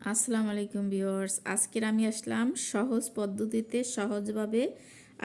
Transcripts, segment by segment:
আসসালামু আলাইকুম ভিউয়ার্স। আজকের আমি আসলাম সহজ পদ্ধতিতে সহজভাবে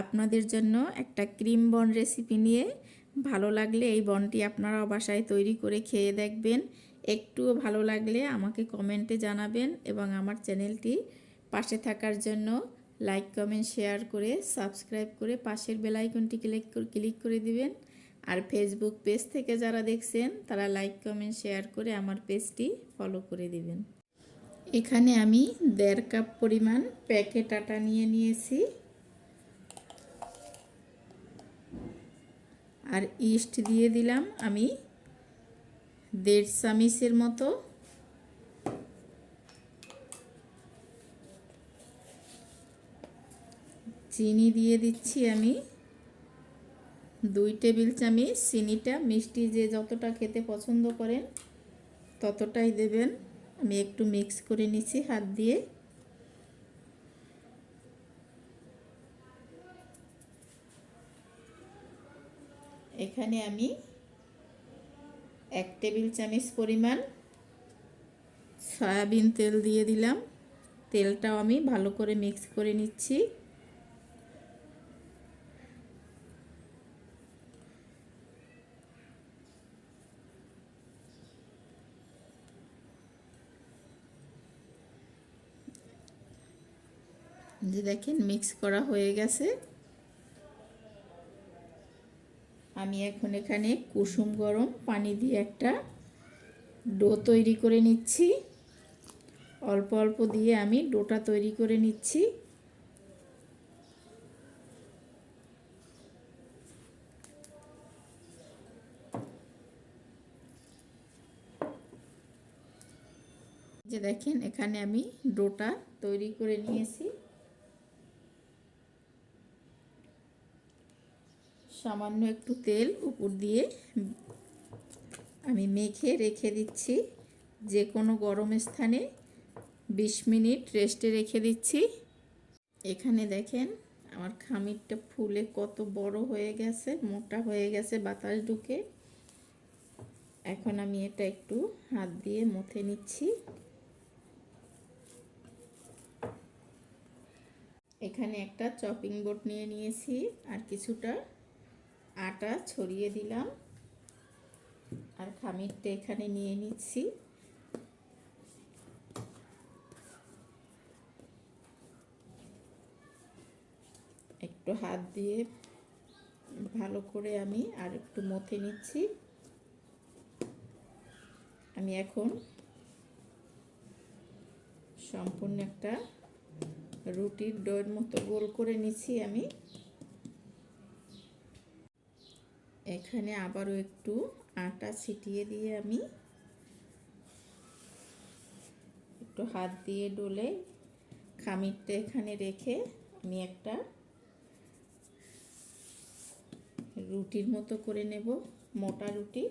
আপনাদের জন্য একটা ক্রিম বন রেসিপি নিয়ে। ভালো লাগলে এই বনটি আপনারাও বাসায় তৈরি করে খেয়ে দেখবেন। একটুও ভালো লাগলে আমাকে কমেন্টে জানাবেন এবং আমার চ্যানেলটি পাশে থাকার জন্য লাইক, কমেন্ট, শেয়ার করে সাবস্ক্রাইব করে পাশের বেলাইকনটি ক্লিক ক্লিক করে দিবেন। আর ফেসবুক পেজ থেকে যারা দেখছেন, তারা লাইক, কমেন্ট, শেয়ার করে আমার পেজটি ফলো করে দিবেন। এখানে আমি দেড় কাপ পরিমাণ প্যাকেট আটা নিয়ে নিয়েছি। আর ইস্ট দিয়ে দিলাম আমি দেড় চামিচের মতো। চিনি দিয়ে দিচ্ছি আমি দুই টেবিল চামচ। চিনিটা মিষ্টি যে যতটা খেতে পছন্দ করেন ততটাই দেবেন। আমি একটু মিক্স করে নিচ্ছি হাত দিয়ে। এখানে আমি এক টেবিল চামচ পরিমাণ সয়াবিন তেল দিয়ে দিলাম। তেলটাও আমি ভালো করে মিক্স করে নিচ্ছি। যে দেখেন মিক্স করা হয়ে গেছে। আমি এখন এখানে কুসুম গরম পানি দিয়ে একটা ডো তৈরি করে নিচ্ছি। অল্প অল্প দিয়ে আমি ডোটা তৈরি করে নিচ্ছি। যে দেখেন, এখানে আমি ডোটা তৈরি করে নিয়েছি। সামান্য একটু তেল উপর দিয়ে আমি মেখে রেখে দিচ্ছি। যে কোনো গরম স্থানে বিশ মিনিট রেস্টে রেখে দিচ্ছি। এখানে দেখেন আমার খামিরটা ফুলে কত বড় হয়ে গেছে, মোটা হয়ে গেছে, বাতাস ঢুকে। এখন আমি এটা একটু হাত দিয়ে মথে নিচ্ছি। এখানে একটা চপিং বোর্ড নিয়ে নিয়েছি আর কিছুটা আটা ছড়িয়ে দিলাম। আর খামিরটা এখানে নিয়ে নিচ্ছি। একটু হাত দিয়ে ভালো করে আমি আর একটু মথে নিচ্ছি। আমি এখন সম্পূর্ণ একটা রুটির ডোয়ের মতো গোল করে নিচ্ছি আমি। এখানে আবারও একটু আটা ছিটিয়ে দিয়ে আমি একটু হাত দিয়ে ডলে খামিরটা এখানে রেখে আমি একটা রুটির মতো করে নেব, মোটা রুটি।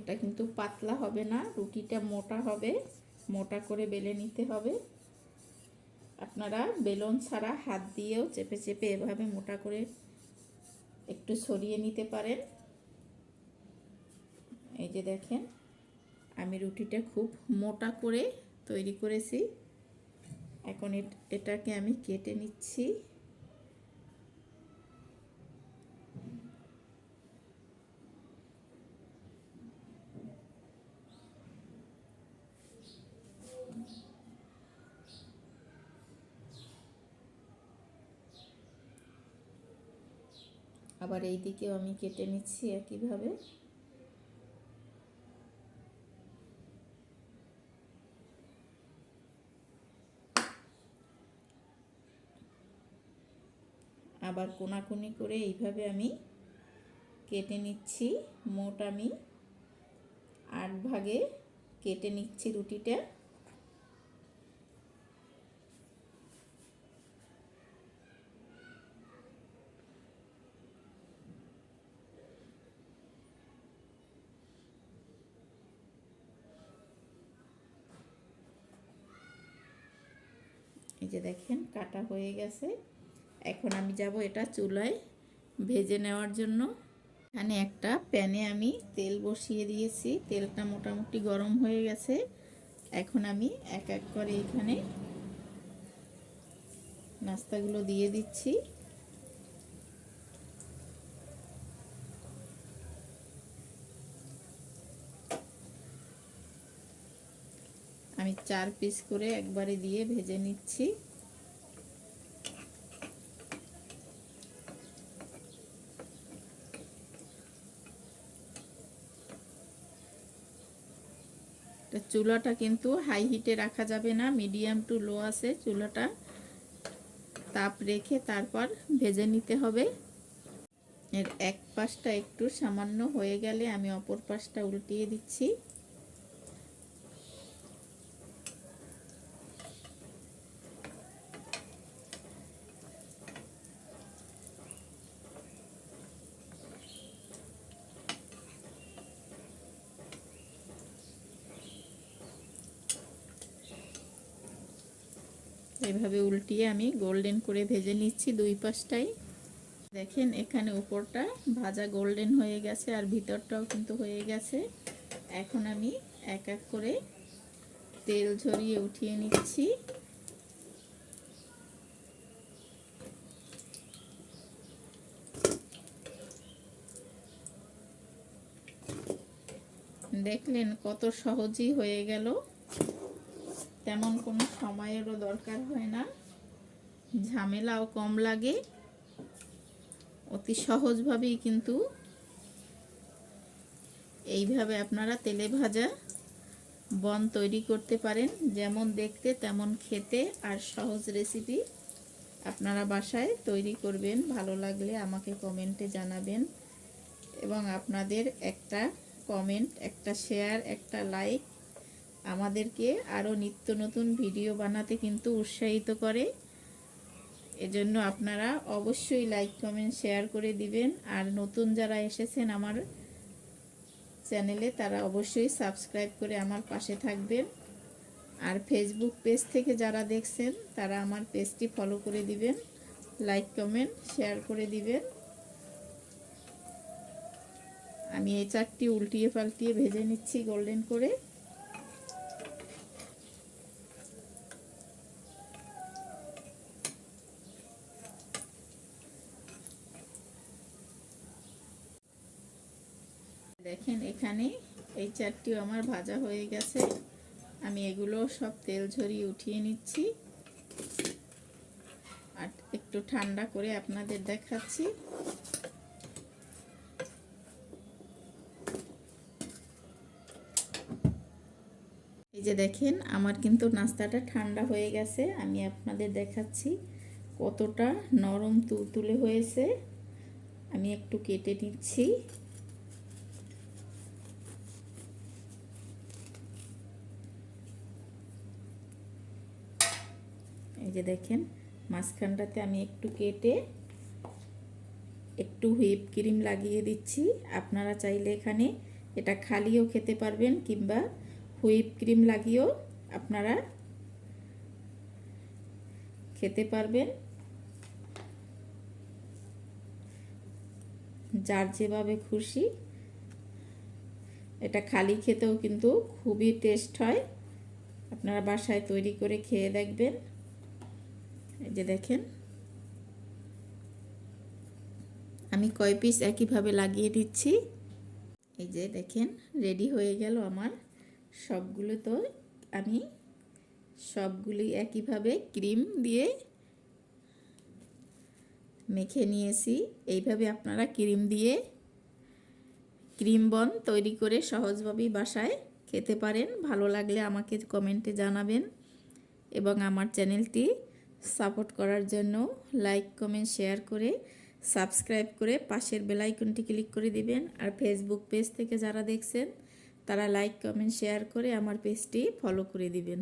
এটা কিন্তু পাতলা হবে না, রুটিটা মোটা হবে, মোটা করে বেলে নিতে হবে। আপনারা বেলন ছাড়া হাত দিয়েও চেপে চেপে এভাবে মোটা করে একটু সরিয়ে নিতে পারেন। এই যে দেখেন, আমি রুটিটা খুব মোটা করে তৈরি করেছি। এখন এটাকে আমি কেটে নিচ্ছি। আবার এই দিকেও আমি কেটে নিচ্ছি একইভাবে। আবার কোনাকুনি করে এইভাবে আমি কেটে নিচ্ছি, মোট আমি আট ভাগে কেটে নিচ্ছি রুটিটা। যে দেখেন কাটা হয়ে গেছে। এখন আমি যাব এটা চুলায় ভেজে নেওয়ার জন্য। এখানে একটা প্যানে আমি তেল বসিয়ে দিয়েছি। তেলটা মোটামুটি গরম হয়ে গেছে। এখন আমি এক এক করে এখানে নাস্তাগুলো দিয়ে দিচ্ছি। আমি চার পিস করে একবারে দিয়ে ভেজে নিচ্ছি। চুলাটা কিন্তু হাই হিটে রাখা যাবে না মিডিয়াম টু লো আছে চুলাটা। তাপ রেখে তারপর ভেজে নিতে হবে। এর এক পাশটা একটু সামান্য হয়ে গেলে আমি অপর পাশটা উল্টিয়ে দিচ্ছি। এভাবে উল্টিয়ে আমি গোল্ডেন করে ভেজে নিচ্ছি দুই পাশটাই। দেখেন এখানে উপরটা ভাজা গোল্ডেন হয়ে গেছে আর ভিতরটাও কিন্তু হয়ে গেছে। এখন আমি এক এক করে তেল ঝরিয়ে উঠিয়ে নিচ্ছি। দেখলেন কত সহজই হয়ে গেল। তেমন কোনো সময়েরও দরকার হয় না। ঝামেলাও কম লাগে। অতি সহজভাবেই কিন্তু এইভাবে আপনারা তেলে ভাজা বন তৈরি করতে পারেন। যেমন দেখতে, তেমন খেতে আর সহজ রেসিপি আপনারা বাসায় তৈরি করবেন। ভালো লাগলে আমাকে কমেন্টে জানাবেন। এবং আপনাদের একটা কমেন্ট, একটা শেয়ার, একটা লাইক আমাদেরকে আরও নিত্য নতুন ভিডিও বানাতে কিন্তু উৎসাহিত করে। এজন্য আপনারা অবশ্যই লাইক কমেন্ট শেয়ার করে দিবেন। আর নতুন যারা এসেছেন আমার চ্যানেলে, তারা অবশ্যই সাবস্ক্রাইব করে আমার পাশে থাকবেন। আর ফেসবুক পেজ থেকে যারা দেখছেন, তারা আমার পেজটি ফলো করে দিবেন। লাইক কমেন্ট শেয়ার করে দিবেন। আমি এই চারটি উল্টিয়ে পাল্টিয়ে ভেজে নিচ্ছি গোল্ডেন করে। দেখেন এখানে এই চারটিও আমার ভাজা হয়ে গেছে। আমি এগুলো সব তেল ঝরিয়ে উঠিয়ে নিচ্ছি। আর একটু ঠান্ডা করে আপনাদের দেখাচ্ছি। এই যে দেখেন, আমার কিন্তু নাস্তাটা ঠান্ডা হয়ে গেছে। আমি আপনাদের দেখাচ্ছি কতটা নরম তুলতুলে হয়েছে। আমি একটু কেটে নিচ্ছি। এই যে দেখেন, মাঝখানটাতে আমি একটু কেটে একটু হুইপ ক্রিম লাগিয়ে দিচ্ছি। আপনারা চাইলে এখানে এটা খালিও খেতে পারবেন কিংবা হুইপ ক্রিম লাগিয়েও আপনারা খেতে পারবেন। যার যেভাবে খুশি। এটা খালি খেতেও কিন্তু খুবই টেস্ট হয়। আপনারা বাসায় তৈরি করে খেয়ে দেখবেন। এই যে দেখেন। আমি কয় পিস একইভাবে লাগিয়ে দিচ্ছি। এই যে দেখেন রেডি হয়ে গেল আমার। সবগুলো তো আমি সবগুলি একইভাবে ক্রিম দিয়ে মেখে নিয়েছি। এইভাবে আপনারা ক্রিম দিয়ে ক্রিম বন তৈরি করে সহজভাবেই বাসায় খেতে পারেন। ভালো লাগলে আমাকে কমেন্টে জানাবেন। এবং আমার চ্যানেলটি সাপোর্ট করার জন্য লাইক, কমেন্ট, শেয়ার করে সাবস্ক্রাইব করে পাশের বেলাইকনটি ক্লিক করে দিবেন। আর ফেসবুক পেজ থেকে যারা দেখছেন, তারা লাইক, কমেন্ট, শেয়ার করে আমার পেজটি ফলো করে দিবেন।